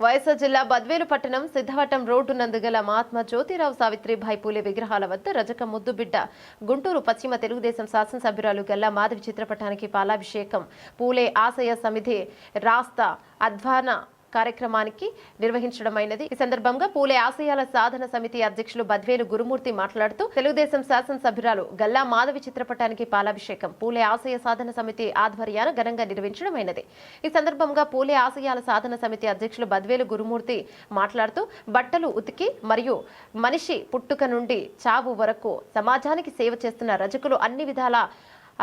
వైఎస్ఆర్ జిల్లా బద్వేలు పట్టణం సిద్ధవటం రోడ్డు నందు గల మహాత్మా జ్యోతిరావు సావిత్రిబాయి పూలే విగ్రహాల వద్ద రజక ముద్దుబిడ్డ గుంటూరు పశ్చిమ తెలుగుదేశం శాసనసభ్యురాలు గల్లా మాధవి చిత్రపటానికి పాలాభిషేకం. పూలే ఆశయ సమితి రాస్తా అధ్వాన కార్యక్రమానికి నిర్వహించడమైనది. ఈ సందర్భంగా పూలే ఆశయాల సాధన సమితి అధ్యక్షులు బద్వేలు గురుమూర్తి మాట్లాడుతూ తెలుగుదేశం శాసనసభ్యురాలు గల్లా మాధవి చిత్రపటానికి పాలాభిషేకం పూలే ఆశయ సాధన సమితి ఆధ్వర్యాన ఘనంగా నిర్వహించడమైనది. ఈ సందర్భంగా పూలే ఆశయాల సాధన సమితి అధ్యక్షులు బద్వేలు గురుమూర్తి మాట్లాడుతూ బట్టలు ఉతికి మరియు మనిషి పుట్టుక నుండి చావు వరకు సమాజానికి సేవ చేస్తున్న రజకులు అన్ని విధాల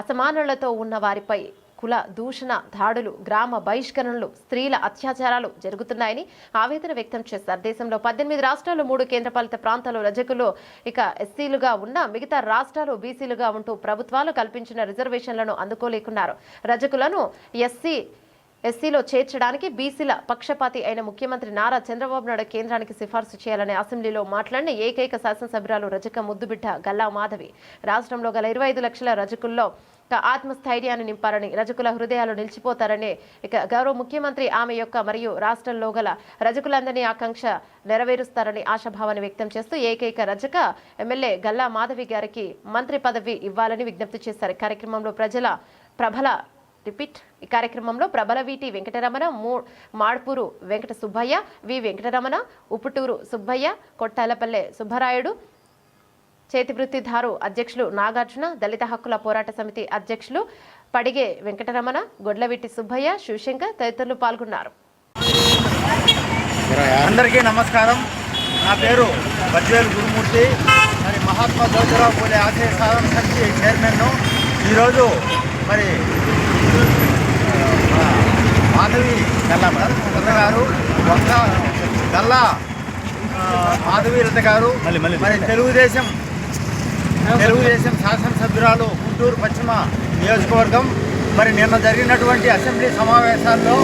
అసమానులతో ఉన్న వారిపై కుల దూషణ దాడులు గ్రామ బహిష్కరణలు స్త్రీల అత్యాచారాలు జరుగుతున్నాయని ఆవేదన వ్యక్తం చేశారు. దేశంలో పద్దెనిమిది రాష్ట్రాలు మూడు కేంద్రపాలిత ప్రాంతాలు రజకులు ఇక ఎస్సీలుగా ఉన్న మిగతా రాష్ట్రాలు బీసీలుగా ఉంటూ ప్రభుత్వాలు కల్పించిన రిజర్వేషన్లను అందుకోలేకున్నారు. రజకులను ఎస్సీ ఎస్సీలో చేర్చడానికి బీసీల పక్షపాతి అయిన ముఖ్యమంత్రి నారా చంద్రబాబు నాయుడు కేంద్రానికి సిఫార్సు చేయాలని అసెంబ్లీలో మాట్లాడిన ఏకైక శాసనసభ్యురాలు రజక ముద్దుబిడ్డ గల్లా మాధవి. రాష్ట్రంలో గల ఇరవై ఐదు లక్షల రజకుల్లో ఆత్మస్థైర్యాన్ని నింపారని రజకుల హృదయాలు నిలిచిపోతారని ఇక గౌరవ ముఖ్యమంత్రి ఆమె యొక్క మరియు రాష్ట్రంలో గల రజకులందరినీ ఆకాంక్ష నెరవేరుస్తారని ఆశాభావాన్ని వ్యక్తం చేస్తూ ఏకైక రజక ఎమ్మెల్యే గల్లా మాధవి గారికి మంత్రి పదవి ఇవ్వాలని విజ్ఞప్తి చేశారు. కార్యక్రమంలో ప్రజల ప్రభల రిపీట్ ఈ కార్యక్రమంలో ప్రబల వీటి వెంకటరమణ మూ మాడ్పూరు వెంకట సుబ్బయ్య వి వెంకటరమణ ఉప్పుటూరు సుబ్బయ్య కొట్టాలపల్లె సుబ్బరాయుడు చేతివృత్తిదారు అధ్యక్షులు నాగార్జున దళిత హక్కుల పోరాట సమితి అధ్యక్షులు పడిగే వెంకటరమణ గొడ్లవిట్టి సుబ్బయ్య శివశంకర్ తదితరులు పాల్గొన్నారు. అందరికీ నమస్కారం. నా పేరు బజ్వేలు గురుమూర్తి. మరి మహాత్మా జ్యోతిరావు పూలే ఆశయ సాధన సమితి చైర్మన్ను. ఈరోజు మరి మాధవి గల్లా గారు ఒక్క గల్లా ఆ, మాధవి రత గారు. మరి తెలుగుదేశం తెలుగుదేశం శాసనసభ్యురాలు గుంటూరు పశ్చిమ నియోజకవర్గం. మరి నిన్న జరిగినటువంటి అసెంబ్లీ సమావేశాల్లో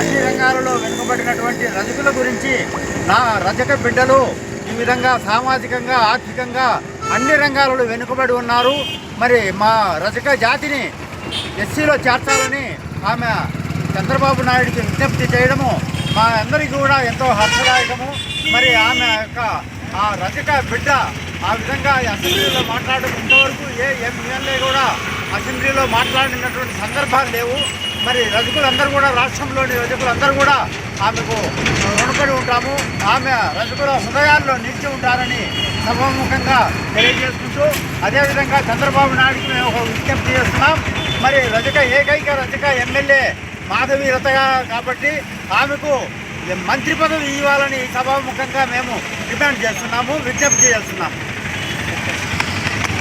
అన్ని రంగాలలో వెనుకబడినటువంటి రజకుల గురించి నా రజక బిడ్డలు ఈ విధంగా సామాజికంగా ఆర్థికంగా అన్ని రంగాలలో వెనుకబడి ఉన్నారు. మరి మా రజక జాతిని ఎస్సీలో చేర్చాలని ఆమె చంద్రబాబు నాయుడికి విజ్ఞప్తి చేయడము మా అందరికీ కూడా ఎంతో హర్షదాయకము. మరి ఆమె యొక్క ఆ రజక బిడ్డ ఆ విధంగా ఈ అసెంబ్లీలో మాట్లాడడం ఇంతవరకు ఏ ఎమ్మెల్యే కూడా అసెంబ్లీలో మాట్లాడినటువంటి సందర్భాలు లేవు. మరి రజకులందరూ కూడా రాష్ట్రంలోని రజకులందరూ కూడా ఆమెకు రుణపడి ఉంటాము. ఆమె రజకుల హృదయాల్లో నిలిచి ఉంటారని సభాముఖంగా తెలియజేసుకుంటూ అదేవిధంగా చంద్రబాబు నాయుడుకి మేము ఒక విజ్ఞప్తి చేస్తున్నాం. మరి రజక ఏకైక రజక ఎమ్మెల్యే మాధవి రతగా కాబట్టి ఆమెకు మంత్రి పదవి ఇవ్వాలని సభాముఖంగా మేము డిమాండ్ చేస్తున్నాము విజ్ఞప్తి చేస్తున్నాము